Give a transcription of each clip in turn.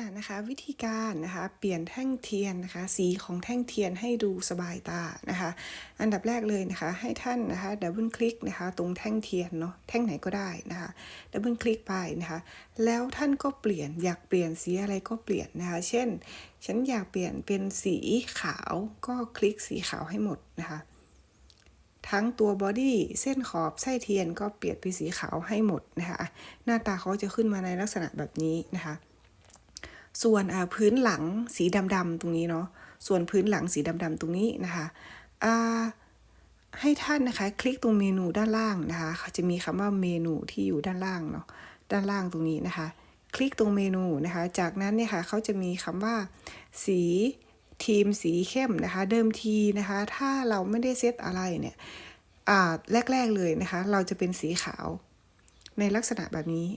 อ่านะคะวิธีการนะคะเปลี่ยนแท่งเทียนนะคะสีของแท่งเทียนให้ดูสบายตานะคะอันดับแรกเลยนะคะให้ท่านนะคะดับเบิลคลิกนะคะตรงแท่งเทียนเนาะแท่งไหนก็ได้นะคะดับเบิลคลิกไปนะคะแล้วท่านก็เปลี่ยนอยากเปลี่ยนสีอะไรก็เปลี่ยนนะคะเช่น ฉันอยากเปลี่ยนเป็นสีขาวก็คลิกสีขาวให้หมดนะคะทั้งตัวบอดี้เส้นขอบไส้เทียนก็เปลี่ยนเป็นสีขาวให้หมดนะคะหน้าตาเขาจะขึ้นมาในลักษณะแบบนี้นะคะ ส่วนพื้นหลังสีดำๆตรงนี้เนาะส่วนพื้นหลังสีดำๆตรงนี้นะคะให้ท่านนะคะ คลิกตรงเมนูด้านล่างนะคะจะมีคำว่าเมนูที่อยู่ด้านล่างเนาะด้านล่างตรงนี้นะคะ คลิกตรงเมนูนะคะ จากนั้นเนี่ยค่ะเขาจะมีคำว่า สีทีมสีเข้มนะคะ เดิมทีนะคะ ถ้าเราไม่ได้เซตอะไรเนี่ยแรก ๆ เลยนะคะ เราจะเป็นสีขาวในลักษณะแบบนี้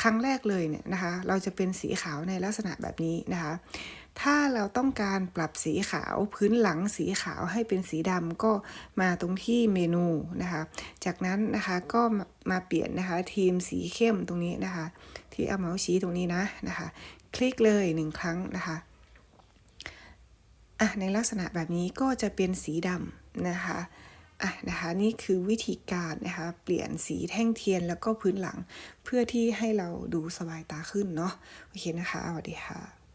ครั้งแรกเลยเนี่ยนะคะ เราจะเป็นสีขาวในลักษณะแบบนี้นะคะ ถ้าเราต้องการปรับสีขาวพื้นหลังสีขาวให้เป็นสีดำก็มาตรงที่เมนูนะคะ จากนั้นนะคะก็มาเปลี่ยนนะคะทีมสีเข้มตรงนี้นะคะ ที่เอาเมาส์ชี้ตรงนี้นะนะคะ คลิกเลยหนึ่งครั้งนะคะอะในลักษณะแบบนี้ก็จะเป็นสีดำนะคะ อะนะคะนี่คือวิธีการนะคะเปลี่ยนสีแท่งเทียนแล้วก็พื้นหลัง เพื่อที่ให้เราดูสบายตาขึ้นเนาะโอเคนะคะสวัสดีค่ะ